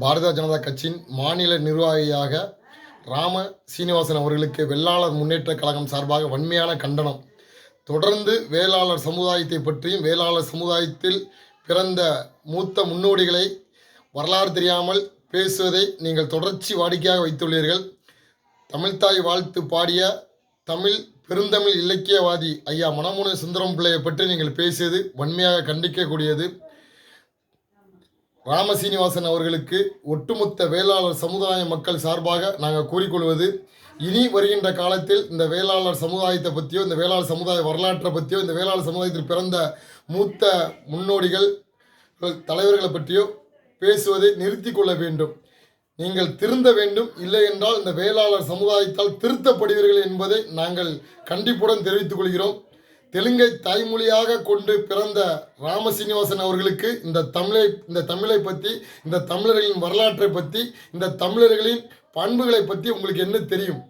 பாரதிய ஜனதா கட்சியின் மாநில நிர்வாகியாக ராம சீனிவாசன் அவர்களுக்கு வெள்ளாளர் முன்னேற்றக் கழகம் சார்பாக வன்மையான கண்டனம். தொடர்ந்து வேளாளர் சமுதாயத்தை பற்றியும் வேளாளர் சமுதாயத்தில் பிறந்த மூத்த முன்னோடிகளை வரலாறு தெரியாமல் பேசுவதை நீங்கள் தொடர்ச்சி வாடிக்கையாக வைத்துள்ளீர்கள். தமிழ்தாய் வாழ்த்து பாடிய தமிழ் பெருந்தமிழ் இலக்கியவாதி ஐயா மனமுனை சுந்தரம் பிள்ளையை பற்றி நீங்கள் பேசியது வன்மையாக கண்டிக்கக்கூடியது. ராமசீனிவாசன் அவர்களுக்கு ஒட்டுமொத்த வேளாளர் சமுதாய மக்கள் சார்பாக நாங்கள் கூறிக்கொள்வது இனி வருகின்ற காலத்தில் இந்த வேளாளர் சமுதாயத்தை பற்றியோ இந்த வேளாளர் சமுதாய வரலாற்றை பற்றியோ இந்த வேளாளர் சமுதாயத்தில் பிறந்த மூத்த முன்னோடிகள் தலைவர்களை பற்றியோ பேசுவதை நிறுத்தி கொள்ள வேண்டும். நீங்கள் திருந்த வேண்டும். இல்லை என்றால் இந்த வேளாளர் சமுதாயத்தால் திருத்தப்படுவீர்கள் என்பதை நாங்கள் கண்டிப்புடன் தெரிவித்துக் கொள்கிறோம். தெலுங்கை தாய்மொழியாக கொண்டு பிறந்த ராமசீனிவாசன் அவர்களுக்கு இந்த தமிழை இந்த தமிழை பற்றி இந்த தமிழர்களின் வரலாற்றை பற்றி இந்த தமிழர்களின் பண்புகளை பற்றி உங்களுக்கு என்ன தெரியும்?